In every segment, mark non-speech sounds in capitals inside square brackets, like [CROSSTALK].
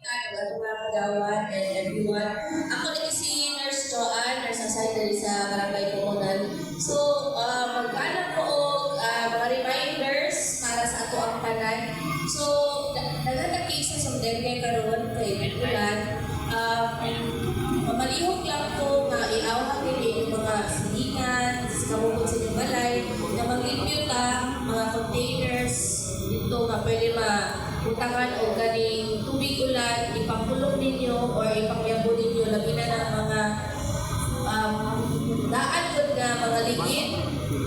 atong mga kagawan and everyone. Ako ni si Nurse Joanne, nurse diri sa Barangay Komunan. So, uh, ko og uh, mga reminders para sa ato tanan. So, da- daghan na cases of dengue karon kay ulan. Um, Mamalihok lang iawha dili yung mga silingan, kamukot sa balay, na maglimpyo ta, ma-utangan o ganing tubig ulan, ipangkulong ninyo or ipangyabo ninyo, labi na ng mga um, daan ko nga mga ligid.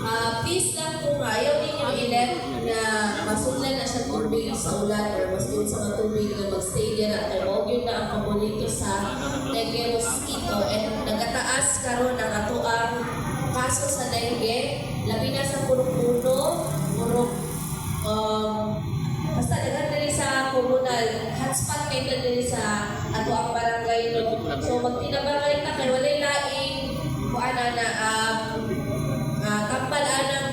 Uh, please lang kung ayaw ninyo i-let na masunlan na siya tubig sa ulan or mas yun sa tubig na magstay din at huwag yun na ang paborito sa dengue mosquito and nagataas karon ang ato ang kaso sa dengue labi na sa purok puno purok um, hotspot kay diri sa ato ang barangay no? So magtinabangay ta kay walay laing kuana na um, uh, tambal anang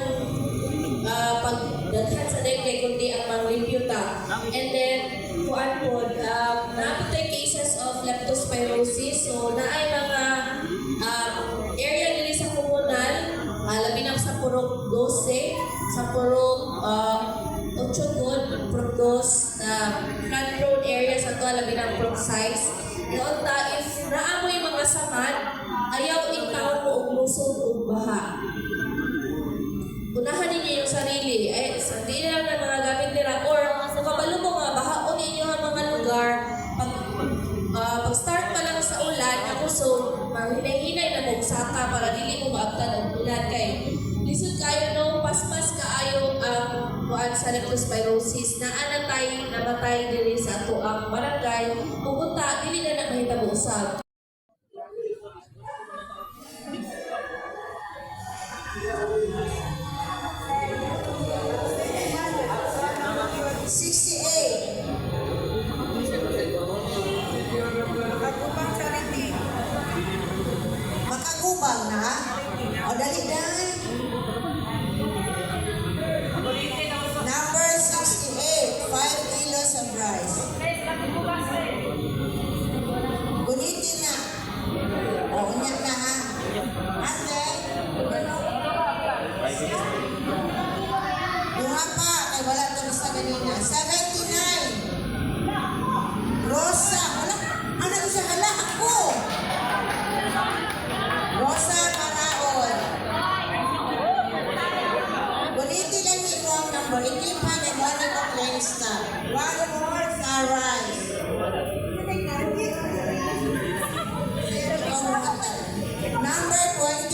uh, pagdaghan sa dengue kundi ang manglimpyo ta and then kuan po um, naapitay cases of leptospirosis. So naay mga um, area dili sa komunal uh, labi na sa purok 12 sa purok uh, 2 na flood prone area sa to labi na purok size Noon ta, if naamoy mga saman, ayaw ikaw mo og lusod og baha unahan ninyo yung sarili. Ay, sa di na mga gamit nila. Or, kung kabalo mo nga, bahaon ninyo ang mga lugar. Pag, ah, pag start pa lang sa ulan, ako so, mahinay-hinay na mong saka para dili mo maabtan ang ulan. Kay, lisod kayo no, paspas kaayo kuan sa leptospirosis na anatay, namatay diri sa ato ang barangay. Pupunta, dili na na mahitabo usab. Number. Ikip ha, kay wala ko claims na. One more sa rice. Number 28.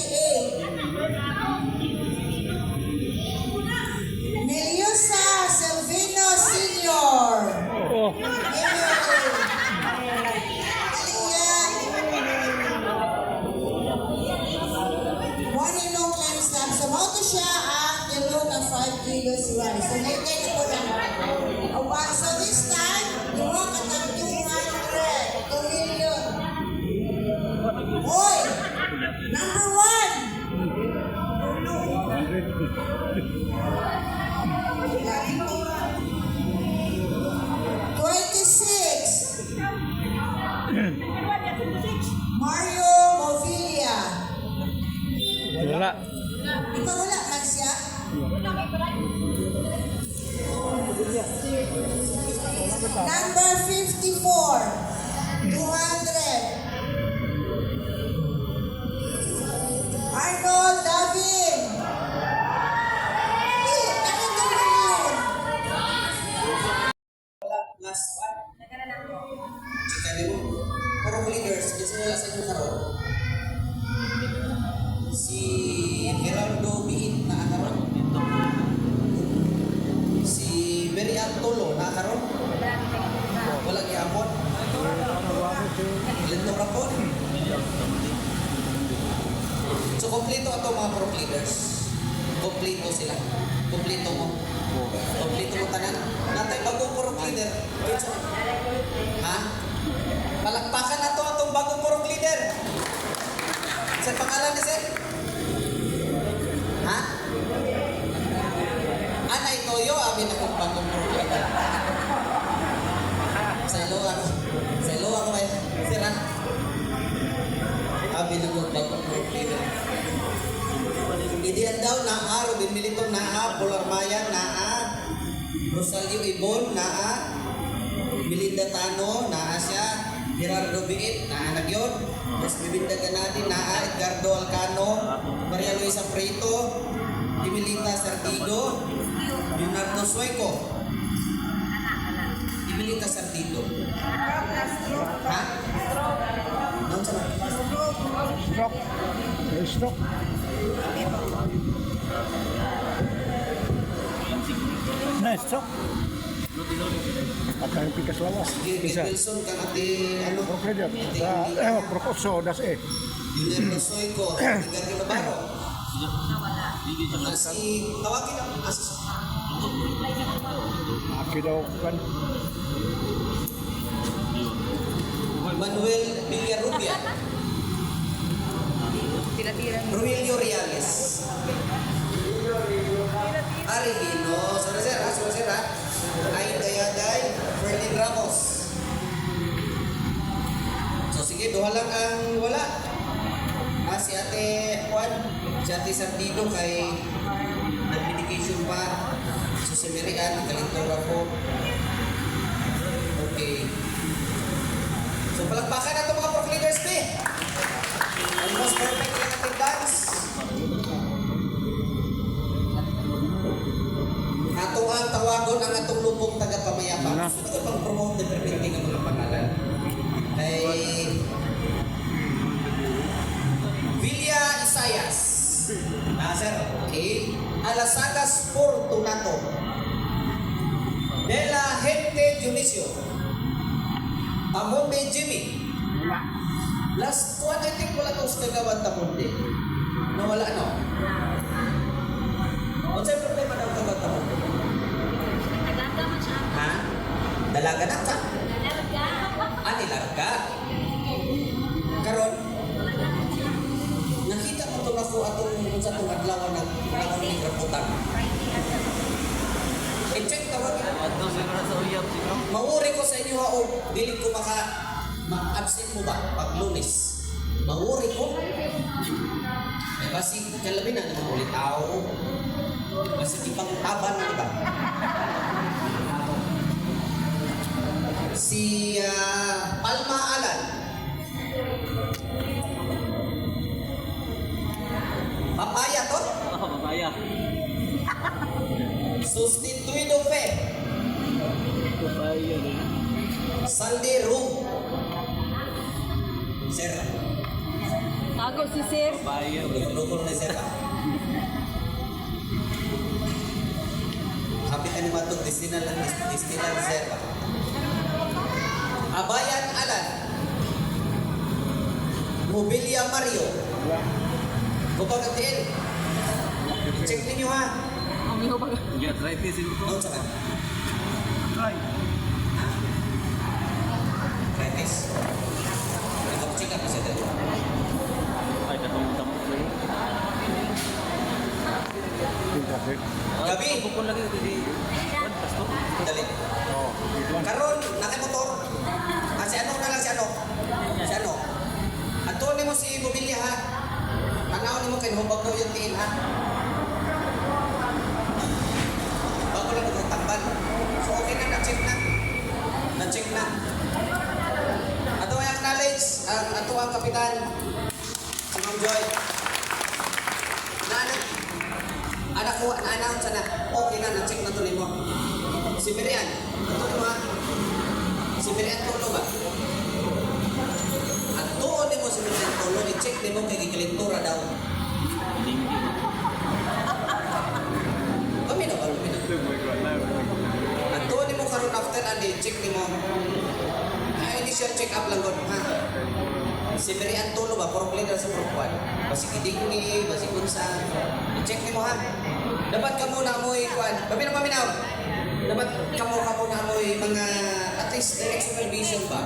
Twenty-six. Mario Movilia. wala. Ikaw wala pro leaders. Kompleto sila. Kompleto mo. Kompleto mo tanan. Natay bagong pro leader. Ha? Palakpakan na to atong bagong purong leader. Sa pangalan ni Sir? Naa, Robin Milito naa, Polar Mayan naa, Rosalio Ibon naa, Melinda Tano naa siya, Gerardo Biit naa na yun, Mas Bibinda Ganadi naa, Edgardo Alcano, Maria Luisa Preto, Emilita Sardido, Leonardo Sueco, Emilita Sardido. Ha? Stroke. May stroke. Na, stroke. At ang pikas lawas. Sige, Isa. Wilson kang ati ano? Okay, dyan. Sa, eh, prokoso, das eh. Leonardo Soyco, Edgardo Navarro. Si tawagin ang asis. Aki daw kan. Manuel Villarrubia. Ruilio Reales. Arigino, sorry sir, ha? sorry sir ha. Dayaday, Ferlin Ramos. So sige, duha lang ang wala. Ah, si ate Juan, si ate Sandido kay nag-medication pa. So si Mirian, kalintor ako. Okay. So palakpakan na ito mga prof leaders, Gusto ko pang promote the preventing ang mga pangalan. Kay Villa Isayas. Ah, sir. Okay. Alasagas Fortunato. Bella Gente Dionisio. Tamonde Jimmy. Last one, I think wala itong kagawan Tamonde. Nawala, no? O sa'yo problema daw kagawan Tamonde? Ha? Dalaga na ka? Ah, nilarga. Karon, nakita mo ito ako atong sa itong adlaw ng panahon ng raputan. I-check tawagin. Mauri ko sa inyo ha o dili ko maka ma-absent mo ba pag lunes. Mauri ko. Eh basi kalabi na naman ulit tao. Basi ipang taban di ba? Si ah, Palma Alan. Papaya to? Papaya. [LAUGHS] Sustituido Fe. Papaya. Sandy Room. Sir, Tago si Sir. Papaya. Lukol na sir. Kapit ani matong Disneyland Disneyland sir. Abayan Alan. Mobilia Mario. Bukag atin. Check ninyo ha. Ang iyo ba? Yeah, try this in sa kan. Try. Try this. Check up sa dito. Ay, katong tamo. Pinta, eh. Gabi. Bukod lagi. Dali. Oh. Karon, Ko, naanak sa na. Okay na, na-check na to ni mo. Si Miriam, ito mo ha. Si Miriam tulo ba? At tuon ni mo si Miriam tulo, i-check ni mo kay Gigalintura daw. [LAUGHS] Pamino ba? Pamino. At tuon ni mo karon after and i-check ni mo. Ay, initial check up lang gud ha. Si Miriam tulo ba? Puro clear sa propan. Basi kidingni, basi kunsa. I-check ni mo ha. Dapat ka muna mo ikuan. Paminaw, paminaw. Dapat kamo ka muna mo mga at least direct supervision ba?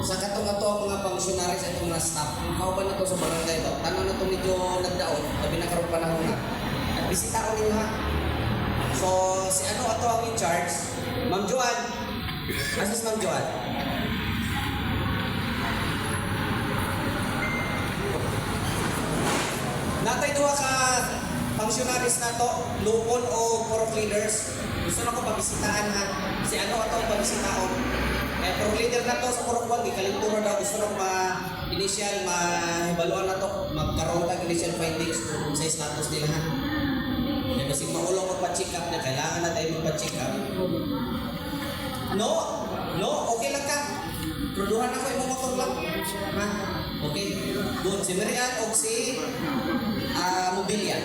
Sa katong ato mga functionaries at mga staff. How ba na to sa barangay ba? Tanong na to medyo nagdaon. Labi na karoon panahon na. At bisita ko ninyo ha. So, si ano ato ang in charge? Ma'am Joan. Asis Ma'am Joan. Natay duha ka functionary missionaries na to, lupon o pork leaders, gusto na ko pabisitahan ha. Si ano ato pabisitaon. Eh, pork leader na to sa Purokwan, di kalinturo daw gusto na ma-initial, ma-hibaluan na to, magkaroon ng initial findings kung sa status nila ha. Kaya kasi maulong magpa-check up na, kailangan na tayo magpa-check up. No, no, okay lang ka. Produhan ako yung motor lang. Ha? Okay, good. Si Marian o si ah Mobilian.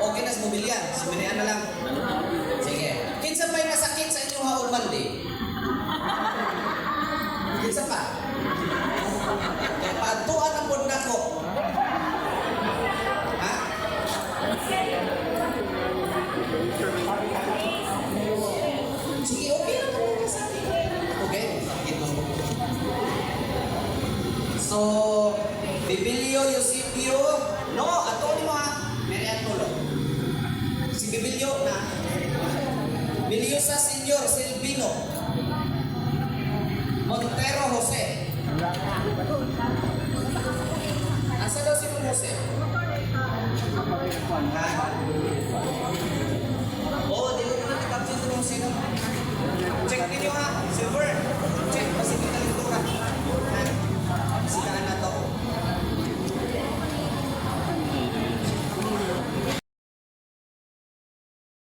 Okay na si Mobilian. Si Marian na lang. Sige. Kinsa pa'y masakit sa inyong haon mandi? Kinsa pa? Kaya paatuan ang pod nako. Eusebio, no, ato ni mo ha, Marian Tulo. Si Bibilio na, Biliosa Senyor Silvino, Montero Jose. Asa daw si Jose? Ha?